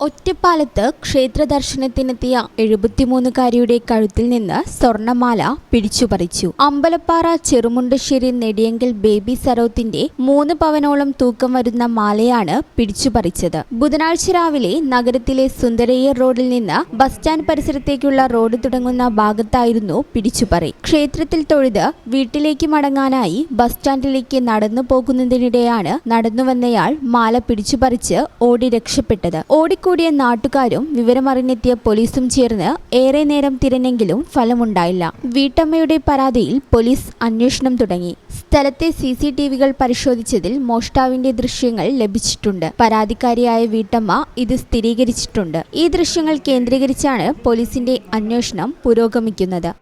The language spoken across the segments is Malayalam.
ഒറ്റപ്പാലത്ത് ക്ഷേത്ര ദർശനത്തിനെത്തിയ എഴുപത്തിമൂന്നുകാരിയുടെ കഴുത്തിൽ നിന്ന് സ്വർണമാല പിടിച്ചുപറിച്ചു. അമ്പലപ്പാറ ചെറുമുണ്ടശ്ശേരി നെടിയങ്കൽ ബേബി സരോത്തിന്റെ മൂന്ന് പവനോളം തൂക്കം വരുന്ന മാലയാണ് പിടിച്ചുപറിച്ചത്. ബുധനാഴ്ച രാവിലെ നഗരത്തിലെ സുന്ദരയ്യർ റോഡിൽ നിന്ന് ബസ് സ്റ്റാൻഡ് പരിസരത്തേക്കുള്ള റോഡ് തുടങ്ങുന്ന ഭാഗത്തായിരുന്നു പിടിച്ചുപറി. ക്ഷേത്രത്തിൽ തൊഴുത് വീട്ടിലേക്ക് മടങ്ങാനായി ബസ് സ്റ്റാൻഡിലേക്ക് നടന്നു പോകുന്നതിനിടെയാണ് നടന്നുവന്നയാൾ മാല പിടിച്ചുപറിച്ച് ഓടി രക്ഷപ്പെട്ടത്. ഓടിക്കൂടിയ നാട്ടുകാരും വിവരമറിഞ്ഞെത്തിയ പോലീസും ചേർന്ന് ഏറെ നേരം തിരഞ്ഞെങ്കിലും ഫലമുണ്ടായില്ല. വീട്ടമ്മയുടെ പരാതിയിൽ പോലീസ് അന്വേഷണം തുടങ്ങി. സ്ഥലത്തെ സി സി ടി വികൾ പരിശോധിച്ചതിൽ മോഷ്ടാവിന്റെ ദൃശ്യങ്ങൾ ലഭിച്ചിട്ടുണ്ട്. പരാതിക്കാരിയായ വീട്ടമ്മ ഇത് സ്ഥിരീകരിച്ചിട്ടുണ്ട്. ഈ ദൃശ്യങ്ങൾ കേന്ദ്രീകരിച്ചാണ് പോലീസിന്റെ അന്വേഷണം പുരോഗമിക്കുന്നത്.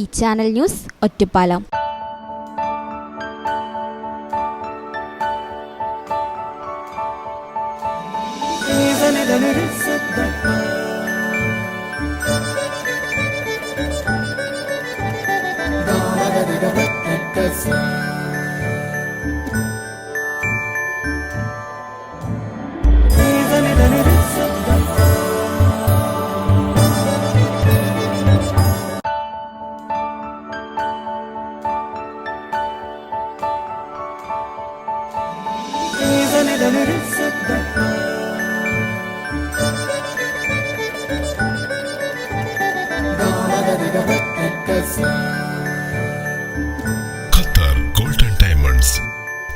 ഈ channel news Ottapalam. ne ليلة لرزتك Döneriz sevdan